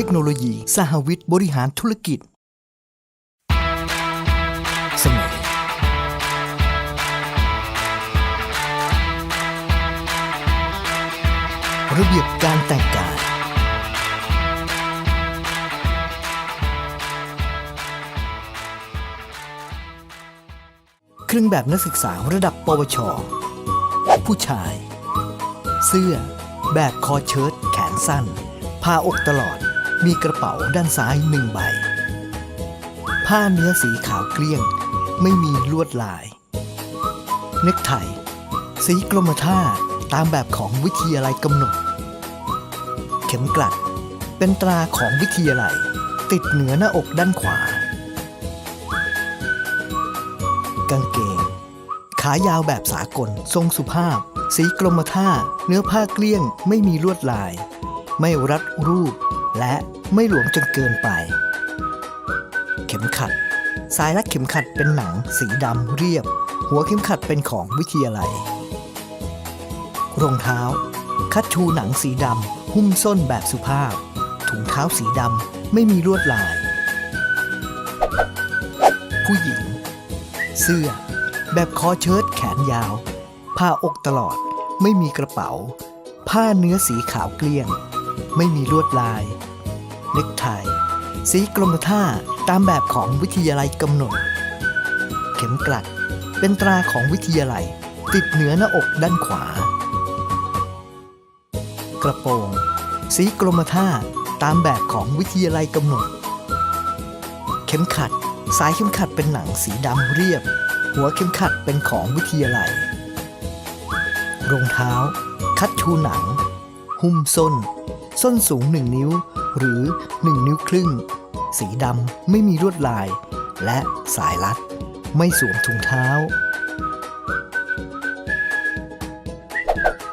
ทคโนโลยี สหวิทย์บริหารธุรกิจ เสนอระเบียบการแต่งกาย เครื่องแบบนักศึกษาระดับปวช ผู้ชาย เสื้อ แบบคอเชิ้ตแขนสั้นผ้าอกตลอด มีกระเป๋าด้านซ้ายหนึ่งใบ ผ้าเนื้อสีขาวเกลี้ยง ไม่มีลวดลาย เนกไท สีกรมท่าตามแบบของวิทยาลัยกำหนด เข็มกลัด เป็นตราของวิทยาลัย ติดเหนือหน้าอกด้านขวา กางเกง ขายาวแบบสากล ทรงสุภาพ สีกรมท่าเนื้อผ้าเกลี้ยงไม่มีลวดลาย ไม่รัดรูป และไม่หลวมจนเกินไป เข็มขัด สายรัดเข็มขัดเป็นหนังสีดำเรียบ หัวเข็มขัดเป็นของวิทยาลัย รองเท้า คัดชูหนังสีดำหุ้มส้นแบบสุภาพ ถุงเท้าสีดำไม่มีลวดลาย ผู้หญิง เสื้อ แบบคอเชิ้ตแขนยาว ผ้าอกตลอดไม่มีกระเป๋า ผ้าเนื้อสีขาวเกลี้ยง ไม่มีลวดลาย เนกไทสีกรมท่าตามแบบของวิทยาลัยกำหนด เข็มกลัดเป็นตราของวิทยาลัย ติดเหนือหน้าอกด้านขวา กระโปรง สีกรมท่าตามแบบของวิทยาลัยกำหนด เข็มขัด สายเข็มขัดเป็นหนังสีดำเรียบ หัวเข็มขัดเป็นของวิทยาลัย รองเท้า คัดชูหนัง หุ้มส้น ส้นสูง 1 นิ้ว หรือ 1 นิ้วครึ่ง สีดำไม่มีลวดลาย และสายรัด ไม่สวมถุงเท้า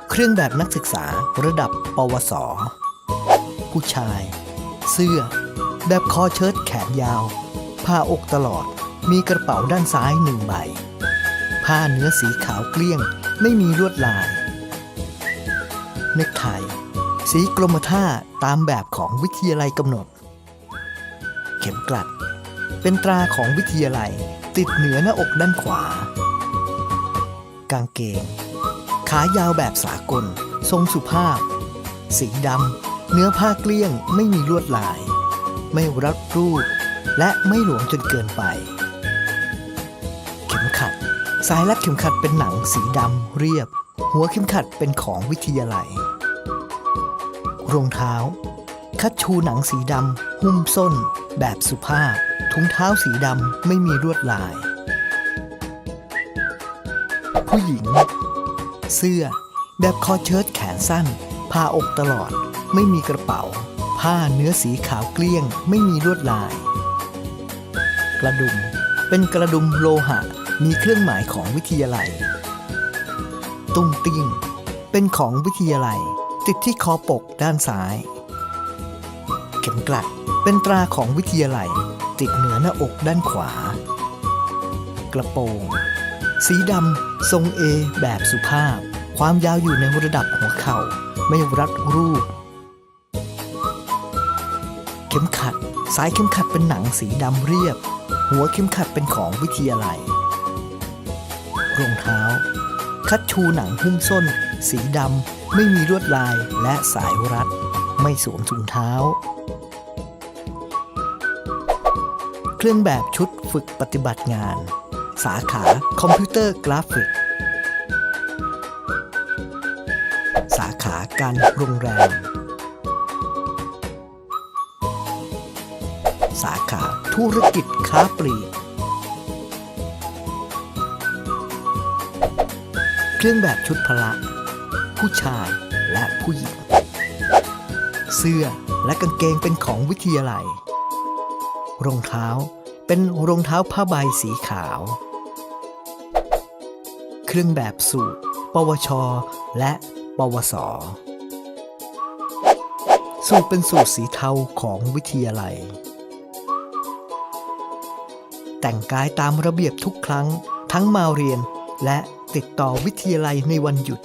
เครื่องแบบนักศึกษาระดับ ปวส ผู้ชาย เสื้อ แบบคอเชิ้ตแขนยาว ผ้าอกตลอด มีกระเป๋าด้านซ้ายหนึ่งใบ ผ้าเนื้อสีขาวเกลี้ยง ไม่มีลวดลาย เนกไท สีกรมท่าตามแบบของวิทยาลัยกำหนด เข็มกลัด เป็นตราของวิทยาลัยติดเหนือหน้าอกด้านขวา กางเกง ขายาวแบบสากล ทรงสุภาพ สีดำ เนื้อผ้าเกลี้ยงไม่มีลวดลาย ไม่รัดรูป และไม่หลวมจนเกินไป เข็มขัด สายรัดเข็มขัดเป็นหนังสีดำเรียบ หัวเข็มขัดเป็นของวิทยาลัย รองเท้า คัดชูหนังสีดำ หุ้มส้น แบบสุภาพ ถุงเท้าสีดำ ไม่มีลวดลาย ผู้หญิง เสื้อ แบบคอเชิ้ตแขนสั้นผ้าอกตลอด ไม่มีกระเป๋า ผ้าเนื้อสีขาวเกลี้ยง ไม่มีลวดลาย กระดุม เป็นกระดุมโลหะ มีเครื่องหมายของวิทยาลัย ตุ้งติ้ง เป็นของวิทยาลัย ติดที่คอปกด้านซ้าย เข็มกลัดเป็นตราของวิทยาลัย ติดเหนือหน้าอกด้านขวา กระโปรง สีดำทรงเอแบบสุภาพ ความยาวอยู่ในระดับหัวเข่า ไม่รัดรูป เข็มขัด สายเข็มขัดเป็นหนังสีดำเรียบ หัวเข็มขัดเป็นของวิทยาลัยรองเท้า คัดชูหนังหุ้มส้น สีดำ ไม่มีลวดลายและสายรัด ไม่สวมถุงเท้า เครื่องแบบชุดฝึกปฏิบัติงาน สาขาคอมพิวเตอร์กราฟิก สาขาการโรงแรม สาขาธุรกิจค้าปลีกเครื่องแบบชุดพละ ผู้ชายและผู้หญิง เสื้อและกางเกงเป็นของวิทยาลัย รองเท้าเป็นรองเท้าผ้าใบสีขาว เครื่องแบบสูตร ปวช และปวส สูตรเป็นสูตรสีเทาของวิทยาลัย แต่งกายตามระเบียบทุกครั้งทั้งมาเรียนและติดต่อวิทยาลัยในวันหยุด